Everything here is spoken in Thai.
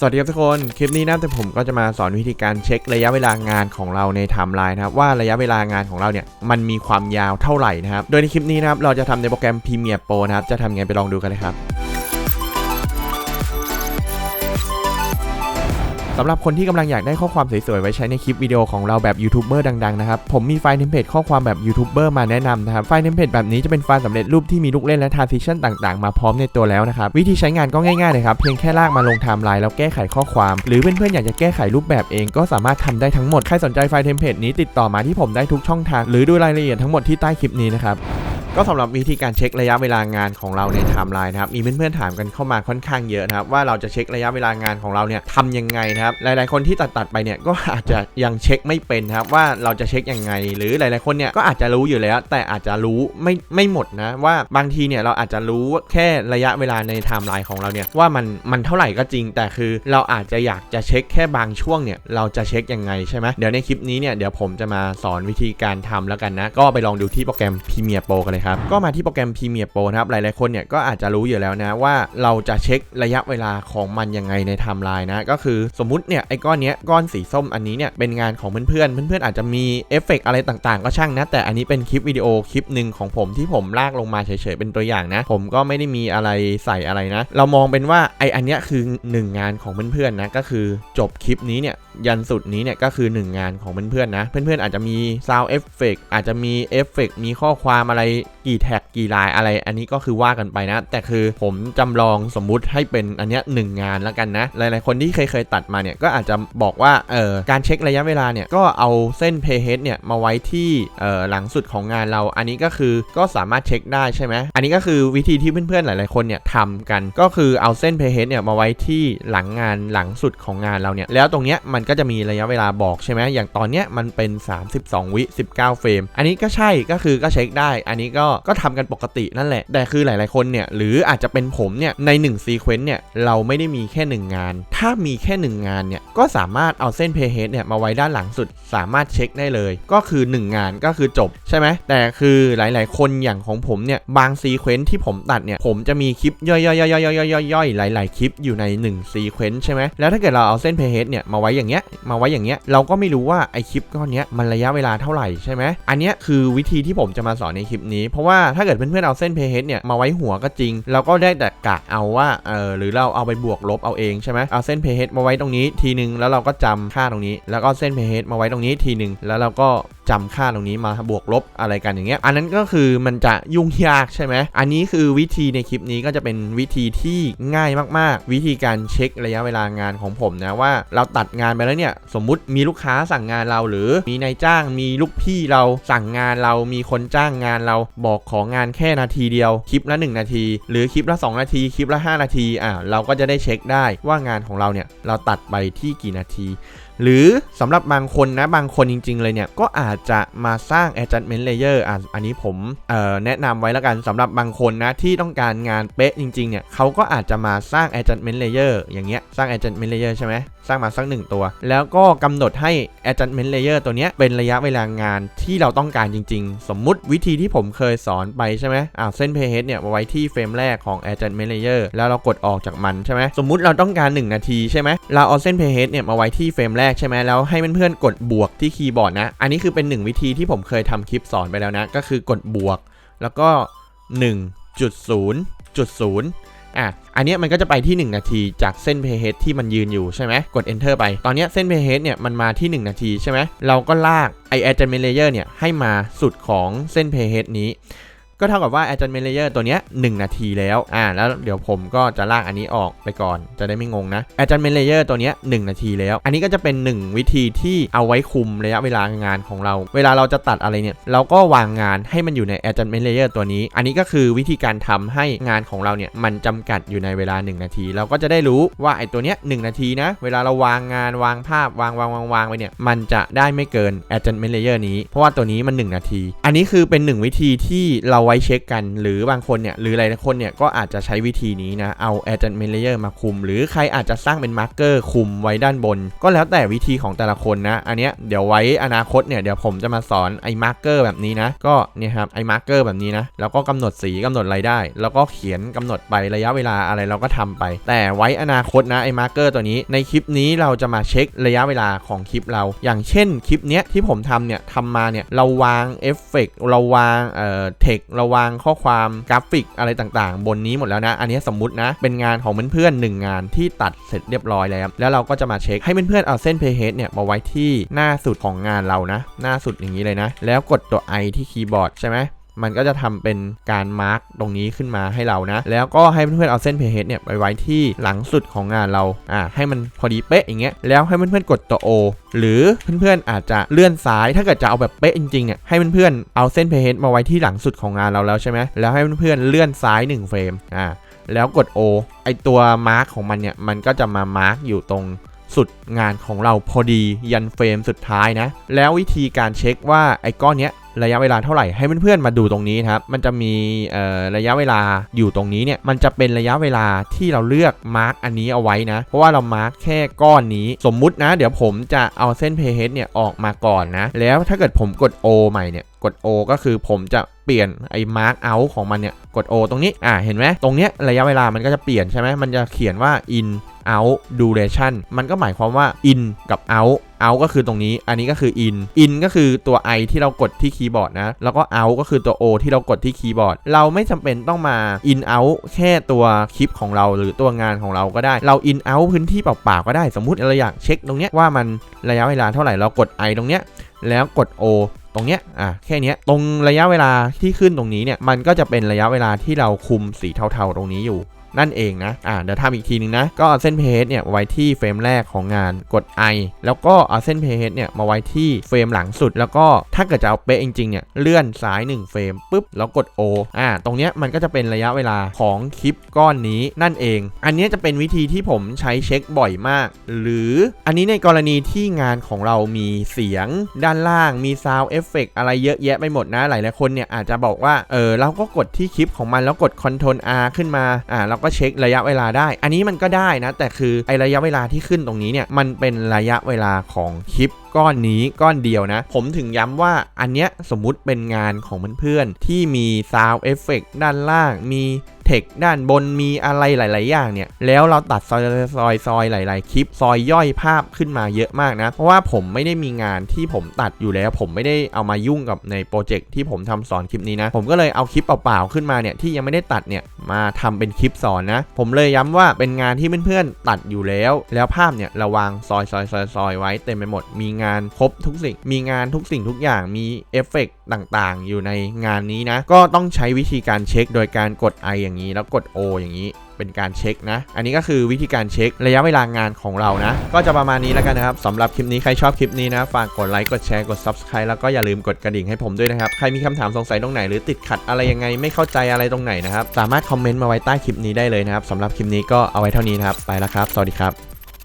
สวัสดีครับทุกคน คลิปนี้นะแต่ผมก็จะมาสอนวิธีการเช็คระยะเวลางานของเราในไทม์ไลน์นะครับว่าระยะเวลางานของเราเนี่ยมันมีความยาวเท่าไหร่นะครับ โดยในคลิปนี้นะครับเราจะทำในโปรแกรม Premiere Pro นะครับจะทำไงไปลองดูกันเลยครับ สำหรับคนที่กำลังอยากได้ข้อความสวยๆ ไว้ใช้ในคลิปวิดีโอของเราแบบยูทูบเบอร์ดังๆ นะครับ ผมมีไฟล์เทมเพลตข้อความแบบยูทูบเบอร์มาแนะนำนะครับ ไฟล์เทมเพลตแบบนี้จะเป็นไฟล์สำเร็จรูปที่มีลูกเล่นและ transition ต่างๆ มาพร้อมในตัวแล้วนะครับ วิธีใช้งานก็ง่ายๆเลยครับ เพียงแค่ลากมาลงไทม์ไลน์แล้วแก้ไขข้อความ หรือเพื่อนๆ อยากจะแก้ไขรูปแบบเองก็สามารถทำได้ทั้งหมด ใครสนใจไฟล์เทมเพลตนี้ติดต่อมาที่ผมได้ทุกช่องทาง หรือดูรายละเอียดทั้งหมดที่ใต้คลิปนี้นะครับ ก็สำหรับวิธีการเช็คระยะเวลางานของเราในไทม์ไลน์นะครับมีเพื่อนๆถามกันเข้ามาค่อนข้างเยอะนะครับว่าเราจะเช็คระยะเวลางานของเราเนี่ยทำยังไงนะครับหลายๆคนที่ตัดๆไปเนี่ยก็อาจจะยังเช็คไม่เป็นครับว่าเราจะเช็คยังไง หรือหลายๆคนเนี่ยก็อาจจะรู้อยู่แล้ว แต่อาจจะรู้ไม่ไม่หมดนะว่าบางทีเนี่ยเราอาจจะรู้แค่ระยะเวลาในไทม์ไลน์ของเราเนี่ยว่ามันมันเท่าไหร่ก็จริง แต่คือเราอาจจะอยากจะเช็คแค่บางช่วงเนี่ยเราจะเช็คยังไงใช่ไหมเดี๋ยวในคลิปนี้เนี่ยเดี๋ยวผมจะมาสอนวิธีการทำแล้วกันนะก็ไปลองดูที่โปรแกรม Premiere Pro กันเลยครับก็มาที่โปรแกรม Premiere Pro นะครับหลายๆคนเนี่ยก็อาจจะรู้อยู่แล้วนะว่าเราจะเช็คระยะเวลาของมันยังไงในไทม์ไลน์นะก็คือสมมุติเนี่ยไอ้ก้อนเนี้ยก้อนสีส้มอันนี้เนี่ยเป็นงานของเพื่อนๆเพื่อนๆอาจจะมีเอฟเฟกต์อะไรต่างๆ ก็ช่างนะแต่อันนี้เป็นคลิปวิดีโอคลิปหนึ่งของผมที่ผมลากลงมาเฉยๆเป็นตัวอย่างนะ ผมก็ไม่ได้มีอะไรใส่อะไรนะ เรามองเป็นว่าไออันเนี้ยคือหนึ่งงานของเพื่อนๆนะก็คือจบคลิปนี้เนี่ยยันสุดนี้เนี่ยก็คือ 1 งานของเพื่อนๆนะ เพื่อนๆอาจจะมี Sound Effect อาจจะมีเอฟเฟกมีข้อความอะไร กี่แท็กกี่ลายอะไร อันนี้ก็คือว่ากันไปนะ แต่คือผมจำลองสมมุติให้เป็นอันเนี้ยหนึ่งงานแล้วกันนะ หลายๆคนที่เคยเคยตัดมาเนี่ยก็อาจจะบอกว่าเออการเช็คระยะเวลาเนี่ยก็เอาเส้น playhead เนี่ยมาไว้ที่เออหลังสุดของงานเรา อันนี้ก็คือก็สามารถเช็คได้ใช่ไหมอันนี้ก็คือวิธีที่เพื่อนๆหลายๆคนเนี่ยทำกันก็คือเอาเส้น playhead เนี่ยมาไว้ที่หลังงานหลังสุดของงานเราเนี่ยแล้วตรงเนี้ยมันก็จะมีระยะเวลาบอกใช่ไหมอย่างตอนเนี้ยมันเป็น 32 วิ 19 เฟรม อันนี้ก็ใช่ก็คือก็เช็คได้ อันนี้ก็ก็ทำกันปกตินั่นแหละ แต่คือหลาย ๆ คนเนี่ย หรืออาจจะเป็นผมเนี่ย ใน1ซีเควนต์เนี่ย เราไม่ได้มีแค่ 1 งาน ถ้ามีแค่ 1 งานเนี่ย ก็สามารถเอาเส้น playhead เนี่ย มาไว้ด้านหลังสุด สามารถเช็คได้เลย ก็คือ 1 งานก็คือจบใช่ไหม แต่คือหลาย ๆ คนอย่างของผมเนี่ย บางซีเควนต์ที่ผมตัดเนี่ย ผมจะมีคลิปย่อยๆๆๆๆๆหลาย ๆ คลิปอยู่ใน1ซีเควนต์ใช่ไหมแล้วถ้าเกิดเราเอาเส้น playhead เนี่ยมาไว้อย่างเงี้ย มาไว้อย่างเงี้ย เราก็ไม่รู้ว่าไอคลิปก้อนเนี้ยมันระยะเวลาเท่าไหร่ใช่ไหมอันเนี้ยคือวิธีที่ผมจะมาสอนในคลิปนี้เพราะว่าถ้าเกิดเพื่อนๆเอาเส้นเพเฮดเนี่ยมาไว้หัวก็จริง เราก็ได้แต่กะเอาว่าเออหรือเราเอาไปบวกลบเอาเองใช่ไหมเอาเส้นเพเฮดมาไว้ตรงนี้ทีนึงแล้วเราก็จำค่าตรงนี้ แล้วก็เส้นเพเฮดมาไว้ตรงนี้ทีนึงแล้วเราก็ จำค่าตรงนี้มาบวกลบอะไรกันอย่างเงี้ย อันนั้นก็คือมันจะยุ่งยากใช่ไหม อันนี้คือวิธีในคลิปนี้ก็จะเป็นวิธีที่ง่ายมากๆ วิธีการเช็คระยะเวลางานของผมนะว่าเราตัดงานไปแล้วเนี่ย สมมุติมีลูกค้าสั่งงานเราหรือมีนายจ้างมีลูกพี่เราสั่งงานเรามีคนจ้างงานเราบอกของงานแค่นาทีเดียว คลิปละ 1 นาที หรือคลิปละ 2 นาที คลิปละ 5 นาทีอ่าเราก็จะได้เช็คได้ว่างานของเราเนี่ยเราตัดไปที่กี่นาที หรือสำหรับบางคนนะบางคนจริง ๆ เลยเนี่ย ก็อาจจะมาสร้าง adjustment layer อะอันนี้ผมแนะนำไว้แล้วกันสำหรับบางคนนะที่ต้องการงานเป๊ะจริงๆเนี่ยเขาก็อาจจะมาสร้าง adjustment layer อย่างเงี้ยสร้าง adjustment layer ใช่ไหม สร้างมาสักหนึ่งตัว แล้วก็กำหนดให้ adjustment layer ตัวนี้เป็นระยะเวลางานที่เราต้องการจริง ๆ สมมุติวิธีที่ผมเคยสอนไปใช่ไหมอ่าเส้น playhead เนี่ยมาไว้ที่เฟรมแรกของ adjustment layer แล้วเรากดออกจากมันใช่ไหมสมมุติเราต้องการ 1 นาทีใช่ไหมเราเอาเส้น playhead เนี่ยมาไว้ที่เฟรมแรกใช่ไหมแล้วให้เพื่อนๆกดบวกที่คีย์บอร์ดนะ อันนี้คือเป็น 1 วิธีที่ผมเคยทำคลิปสอนไปแล้วนะ ก็คือกดบวก แล้วก็ 1.0.0 อะอันนี้มันก็จะไปที่ 1 นาทีจากเส้นเพย์เฮดที่มันยืนอยู่ใช่ไหมกด enter ไป ตอนนี้เส้นเพย์เฮดเนี่ยมันมาที่ 1 นาทีใช่ไหมเราก็ลากไอแอดเจนเมเลเยอร์เนี่ยให้มาสุดของเส้นเพย์เฮดนี้ ก็เท่ากับว่า adjustment layer ตัวเนี้ย1นาทีแล้ว อ่า แล้วเดี๋ยวผมก็จะลากอันนี้ออกไปก่อน จะได้ไม่งงนะ adjustment layer ตัวเนี้ย1นาทีแล้ว อันนี้ก็จะเป็น 1 วิธีที่เอาไว้คุมระยะเวลางานของเรา เวลาเราจะตัดอะไรเนี่ย เราก็วางงานให้มันอยู่ใน adjustment layer ตัวนี้ อันนี้ก็คือวิธีการทำให้งานของเราเนี่ยมันจำกัดอยู่ในเวลา 1 นาที เราก็จะได้รู้ว่าไอ้ตัวเนี้ย1นาทีนะ เวลาเราวางงานวางภาพวางวางวางวางไว้เนี่ย มันจะได้ไม่เกิน adjustment layer นี้ เพราะว่าตัวนี้มัน 1 นาที อันนี้คือเป็น 1 วิธีที่เราไว้เช็คกัน หรือบางคนเนี่ยหรือหลายคนเนี่ยก็อาจจะใช้วิธีนี้นะเอา adjustment layer มาคุม หรือใครอาจจะสร้างเป็นมาร์กเกอร์คุมไว้ด้านบน ก็แล้วแต่วิธีของแต่ละคนนะ อันเนี้ยเดี๋ยวไว้อนาคตเนี่ยเดี๋ยวผมจะมาสอนไอ้มาร์กเกอร์แบบนี้นะ ก็เนี่ยครับไอ้มาร์กเกอร์แบบนี้นะแล้วก็กำหนดสีกำหนดอะไรได้ แล้วก็เขียนกำหนดไประยะเวลาอะไรเราก็ทำไป แต่ไว้อนาคตนะไอ้มาร์กเกอร์ตัวนี้ในคลิปนี้เราจะมาเช็คระยะเวลาของคลิปเรา อย่างเช่นคลิปเนี้ยที่ผมทำเนี่ยทำมาเนี่ยเราวางเอฟเฟกเราวางเอ่อเทคเราวางข้อความกราฟิกอะไรต่างๆ บนนี้หมดแล้วนะ อันนี้สมมุตินะ เป็นงานของเพื่อนๆหนึ่งงานที่ตัดเสร็จเรียบร้อยแล้ว แล้วเราก็จะมาเช็คให้เพื่อนๆเอาเส้นเพย์เฮดเนี่ยมาไว้ที่หน้าสุดของงานเรานะ หน้าสุดอย่างนี้เลยนะ แล้วกดตัว I ที่คีย์บอร์ดใช่ไหม มันก็จะทำเป็นการมาร์กตรงนี้ขึ้นมาให้เรานะ แล้วก็ให้เพื่อนๆเอาเส้นเพย์เฮดเนี่ยไปไว้ที่หลังสุดของงานเราอ่าให้มันพอดีเป๊ะอย่างเงี้ยแล้วให้เพื่อนๆกดตัว O หรือเพื่อนๆอาจจะเลื่อนซ้ายถ้าเกิดจะเอาแบบเป๊ะจริงๆเนี่ยให้เพื่อนๆเอาเส้นเพย์เฮดมาไว้ที่หลังสุดของงานเราแล้วใช่ไหมแล้วให้เพื่อนๆเลื่อนซ้าย 1 เฟรมอ่าแล้วกด O ไอตัวมาร์กของมันเนี่ยมันก็จะมามาร์กอยู่ตรง สุดงานของเราพอดียันเฟรมสุดท้ายนะ แล้ววิธีการเช็คว่าไอ้ก้อนเนี้ยระยะเวลาเท่าไหร่ให้เพื่อนๆมาดูตรงนี้ครับ มันจะมีระยะเวลาอยู่ตรงนี้เนี่ย มันจะเป็นระยะเวลาที่เราเลือกมาร์กอันนี้เอาไว้นะ เพราะว่าเรามาร์กแค่ก้อนนี้ สมมุตินะ เดี๋ยวผมจะเอาเส้นเพเฮดเนี่ยออกมาก่อนนะ แล้วถ้าเกิดผมกด O ใหม่เนี่ย กด O ก็คือผมจะเปลี่ยนไอ้มาร์กเอาของมันเนี่ย กด O ตรงนี้ อ่า เห็นไหมตรงเนี้ยระยะเวลามันก็จะเปลี่ยนใช่ไหมมันจะเขียนว่า in out duration มันก็หมายความว่า in กับ out out ก็คือตรงนี้ อันนี้ก็คือ in in ก็คือตัว i ที่เรากดที่คีย์บอร์ดนะ แล้วก็ out ก็คือตัว o ที่เรากดที่คีย์บอร์ด เราไม่จำเป็นต้องมา in out แค่ตัวคลิปของเราหรือตัวงานของเราก็ได้ เรา in out พื้นที่เปล่าๆก็ได้ สมมุติเราอยากเช็คตรงเนี้ยว่ามันระยะเวลาเท่าไหร่ เรากด i ตรงเนี้ย แล้วกด O ตรงเนี้ย อะ แค่เนี้ย ตรงระยะเวลาที่ขึ้นตรงนี้เนี่ย มันก็จะเป็นระยะเวลาที่เราคุมสีเทาๆตรงนี้อยู่ นั่นเองนะอ่าเดี๋ยวทำอีกทีนึงนะ ก็เอาเส้นเพจเนี่ยไว้ที่เฟรมแรกของงานกด I แล้วก็เอาเส้นเพจเนี่ยมาไว้ที่เฟรมหลังสุด แล้วก็ถ้าเกิดจะเอาเป๊ะจริงๆเนี่ยเลื่อนซ้าย 1 เฟรมปุ๊บแล้วกด O อ่าตรงเนี้ยมันก็จะเป็นระยะเวลาของคลิปก้อนนี้นั่นเอง อันเนี้ยจะเป็นวิธีที่ผมใช้เช็คบ่อยมาก หรืออันนี้ในกรณีที่งานของเรามีเสียงด้านล่างมีซาวเอฟเฟกอะไรเยอะแยะไปหมดนะหลายๆคนเนี่ยอาจจะบอกว่าเออเราก็กดที่คลิปของมันแล้วกด Ctrl R ขึ้นมาอ่าเราก็เช็คระยะเวลาได้ อันนี้มันก็ได้นะ แต่คือไอระยะเวลาที่ขึ้นตรงนี้เนี่ย มันเป็นระยะเวลาของคลิปก้อนนี้ก้อนเดียวนะ ผมถึงย้ำว่าอันเนี้ยสมมุติเป็นงานของเพื่อนๆที่มีซาวเอฟเฟกด้านล่าง มีเทคด้านบนมีอะไรหลาย ๆ อย่างเนี่ย แล้วเราตัดซอยซอยซอยหลาย ๆ คลิป ซอยย่อยภาพขึ้นมาเยอะมากนะ เพราะว่าผมไม่ได้มีงานที่ผมตัดอยู่แล้ว ผมไม่ได้เอามายุ่งกับในโปรเจกต์ที่ผมทำสอนคลิปนี้นะ ผมก็เลยเอาคลิปเปล่า ๆ ขึ้นมาเนี่ยที่ยังไม่ได้ตัดเนี่ยมาทำเป็นคลิปสอนนะ ผมเลยย้ำว่าเป็นงานที่เพื่อน ๆ ตัดอยู่แล้ว แล้วภาพเนี่ยระวางซอยซอยซอยซอยไว้เต็มไปหมด มีงานครบทุกสิ่ง มีงานทุกสิ่งทุกอย่างมีเอฟเฟกต์ต่างๆ อยู่ในงานนี้นะ ก็ต้องใช้วิธีการเช็ค โดยการกด I อย่างนี้ แล้วกด O อย่างนี้เป็นการเช็คนะ อันนี้ก็คือวิธีการเช็คระยะเวลางานของเรานะ ก็จะประมาณนี้แล้วกันนะครับสำหรับคลิปนี้ใครชอบคลิปนี้นะ ฝากกดไลค์กดแชร์กด Subscribe แล้วก็อย่าลืมกดกระดิ่งให้ผมด้วยนะครับ ใครมีคำถามสงสัยตรงไหนหรือติดขัดอะไรยังไงไม่เข้าใจอะไรตรงไหนนะครับ สามารถคอมเมนต์มาไว้ใต้คลิปนี้ได้เลยนะครับสำหรับคลิปนี้ก็เอาไว้เท่านี้นะครับไปแล้วครับ สวัสดีครับ